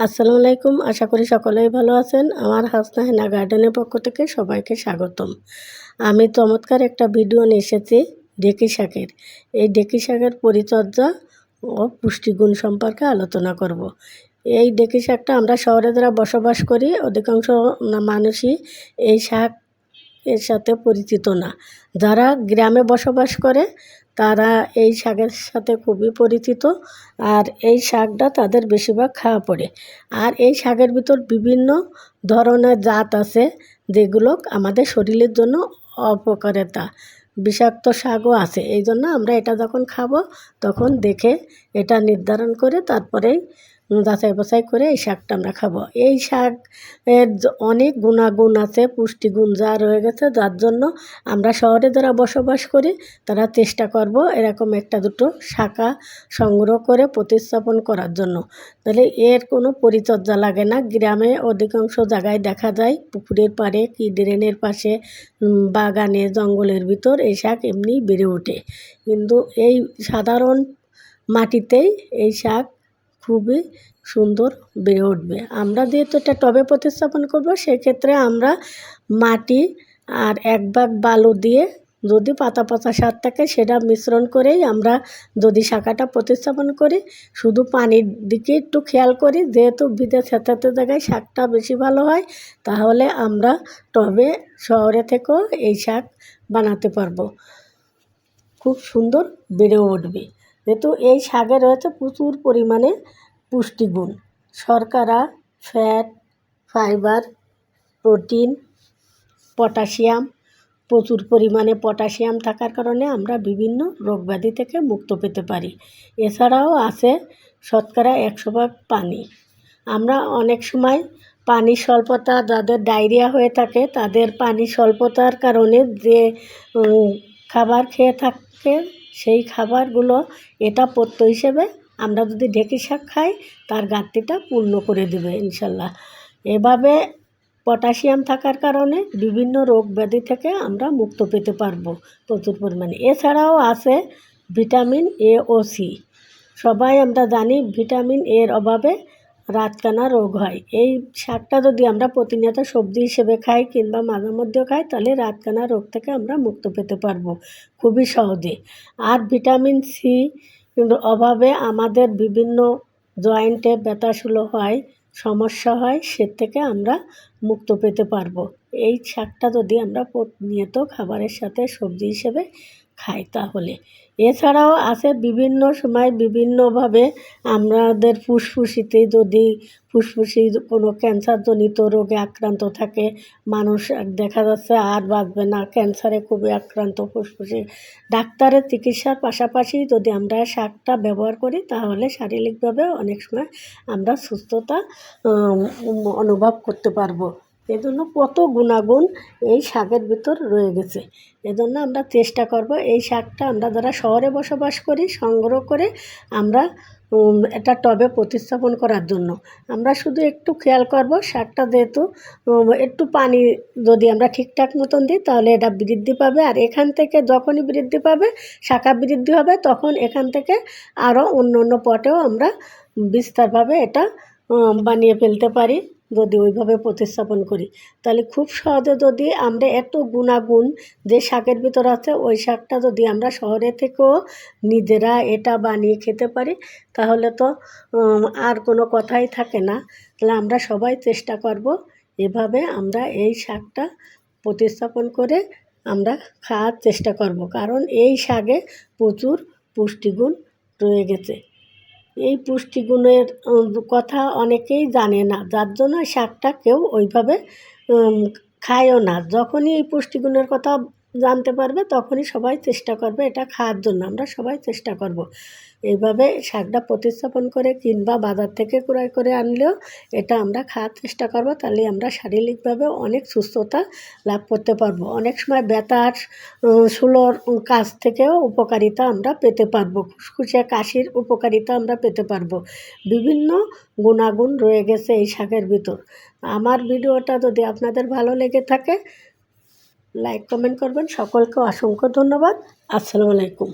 আসসালামু আলাইকুম। আশা করি সকলেই ভালো আছেন। আমার হাসনা হেনা গার্ডেনের পক্ষ থেকে সবাইকে স্বাগতম। আমি চমৎকার একটা ভিডিও নিয়ে এসেছি ডেকি শাকের। এই ডেকি শাকের পরিচর্যা ও পুষ্টিগুণ সম্পর্কে আলোচনা করব। এই ডেকি শাকটা আমরা শহরে যারা বসবাস করি, অধিকাংশ মানুষই এই শাক এর সাথে পরিচিত না। যারা গ্রামে বসবাস করে তারা এই শাকের সাথে খুবই পরিচিত আর এই শাকটা তাদের বেশিরভাগ খাওয়া পড়ে। আর এই শাকের ভিতর বিভিন্ন ধরনের জাত আছে যেগুলো আমাদের শরীরের জন্য অপকারিতা। বিষাক্ত শাকও আছে, এই জন্য আমরা এটা যখন খাব তখন দেখে এটা নির্ধারণ করে তারপরেই যাচাই বাছাই করে এই শাকটা আমরা খাব। এই শাক এর অনেক গুণাগুণ আছে, পুষ্টিগুণ যা রয়ে গেছে যার জন্য আমরা শহরে যারা বসবাস করি, তারা চেষ্টা করব এরকম একটা দুটো শাখা সংগ্রহ করে প্রতিস্থাপন করার জন্য। তাহলে এর কোনো পরিচর্যা লাগে না। গ্রামে অধিকাংশ জায়গায় দেখা যায়, পুকুরের পাড়ে কি ড্রেনের পাশে বাগানে, জঙ্গলের ভিতর এই শাক এমনি বেড়ে ওঠে। কিন্তু এই সাধারণ মাটিতেই এই শাক খুবই সুন্দর বেড়ে উঠবে। আমরা যেহেতু এটা টবে প্রতিস্থাপন করব, সেক্ষেত্রে আমরা মাটি আর এক ভাগ বালু দিয়ে যদি পাতা পাতা সার থাকে, সেটা মিশ্রণ করেই আমরা যদি শাখাটা প্রতিস্থাপন করি, শুধু পানির দিকে একটু খেয়াল করি, যেহেতু ভিতরে ছেঁচাতে জায়গায় শাকটা বেশি ভালো হয়, তাহলে আমরা টবে শহরে থেকেও এই শাক বানাতে পারব। খুব সুন্দর বেড়ে উঠবে। যেহেতু এই শাকে রয়েছে প্রচুর পরিমাণে পুষ্টিগুণ। শর্করা, ফ্যাট, ফাইবার, প্রোটিন, পটাশিয়াম, প্রচুর পরিমাণে পটাশিয়াম থাকার কারণে আমরা বিভিন্ন রোগব্যাধি থেকে মুক্ত পেতে পারি। এছাড়াও আছে শতকরা একশো ভাগ পানি। আমরা অনেক সময় পানি স্বল্পতা, যাদের ডায়রিয়া হয়ে থাকে, তাদের পানি স্বল্পতার কারণে যে খাবার খেয়ে থাকে সেই খাবারগুলো এটা পত্য হিসেবে আমরা যদি ঢেঁকি শাক খাই, তার ঘাটতিটা পূর্ণ করে দেবে ইনশাল্লাহ। এভাবে পটাশিয়াম থাকার কারণে বিভিন্ন রোগ ব্যাধি থেকে আমরা মুক্ত পেতে পারব প্রচুর পরিমাণে। এছাড়াও আছে ভিটামিন এ ও সি। সবাই আমরা জানি ভিটামিন এর অভাবে রাতকানা রোগ হয়। এই শাকটা যদি আমরা প্রতিনিয়ত সবজি হিসেবে খাই কিংবা মাঝে মধ্যেও খাই, তাহলে রাতকানা রোগ থেকে আমরা মুক্ত পেতে পারব খুবই সহজে। আর ভিটামিন সি অভাবে আমাদের বিভিন্ন জয়েন্টে ব্যথা শুলো হয়, সমস্যা হয়, সে থেকে আমরা মুক্ত পেতে পারব। এই শাকটা যদি আমরা প্রতিনিয়ত খাবারের সাথে সবজি হিসেবে খাই তাহলে। এছাড়াও আছে বিভিন্ন সময় বিভিন্নভাবে আমাদের ফুসফুসিতে যদি ফুসফুসি কোনো ক্যান্সারজনিত রোগে আক্রান্ত থাকে, মানুষ দেখা যাচ্ছে আর বাঁচবে না, ক্যান্সারে খুবই আক্রান্ত ফুসফুসি। ডাক্তারের চিকিৎসার পাশাপাশি যদি আমরা শাকটা ব্যবহার করি, তাহলে শারীরিকভাবে অনেক সময় আমরা সুস্থতা অনুভব করতে পারব। এজন্য কত গুণাগুণ এই শাকের ভিতর রয়ে গেছে। এজন্য আমরা চেষ্টা করব এই শাকটা আমরা যারা শহরে বসবাস করি, সংগ্রহ করে আমরা এটা টবে প্রতিস্থাপন করার জন্য। আমরা শুধু একটু খেয়াল করব শাকটা যেহেতু একটু পানি যদি আমরা ঠিকঠাক মতন দিই তাহলে এটা বৃদ্ধি পাবে। আর এখান থেকে যখনই বৃদ্ধি পাবে, শাখা বৃদ্ধি হবে, তখন এখান থেকে আরও অন্য অন্য পটেও আমরা বিস্তারভাবে এটা বানিয়ে ফেলতে পারি। যদি ওইভাবে প্রতিস্থাপন করি। তাহলে খুব সহজে যদি আমরা এত গুণাগুণ যে শাকের ভিতর আছে, ওই শাকটা যদি আমরা শহরে থেকেও নিজেরা এটা বানিয়ে খেতে পারি, তাহলে তো আর কোনো কথাই থাকে না। তাহলে আমরা সবাই চেষ্টা করব এভাবে আমরা এই শাকটা প্রতিস্থাপন করে আমরা খাওয়ার চেষ্টা করব। কারণ এই শাকে প্রচুর পুষ্টিগুণ রয়ে গেছে। এই পুষ্টিগুণের কথা অনেকেই জানে না। যার জন্য শাকটা কেউ ওইভাবে খায়ও না। যখনই এই পুষ্টিগুণের কথা জানতে পারবে, তখনই সবাই চেষ্টা করবে এটা খাওয়ার জন্য। আমরা সবাই চেষ্টা করব। এইভাবে শাকটা প্রতিস্থাপন করে কিংবা বাজার থেকে ক্রয় করে আনলেও এটা আমরা খাওয়ার চেষ্টা করব। তাহলে আমরা শারীরিকভাবে অনেক সুস্থতা লাভ করতে পারব। অনেক সময় ব্যথার সুলোর কাছ থেকেও উপকারিতা আমরা পেতে পারব। খুশখুশে কাশির উপকারিতা আমরা পেতে পারব। বিভিন্ন গুণাগুণ রয়ে গেছে এই শাকের ভিতর। আমার ভিডিওটা যদি আপনাদের ভালো লেগে থাকে লাইক কমেন্ট করবেন। সকলকে অসংখ্য ধন্যবাদ। আসসালামু আলাইকুম।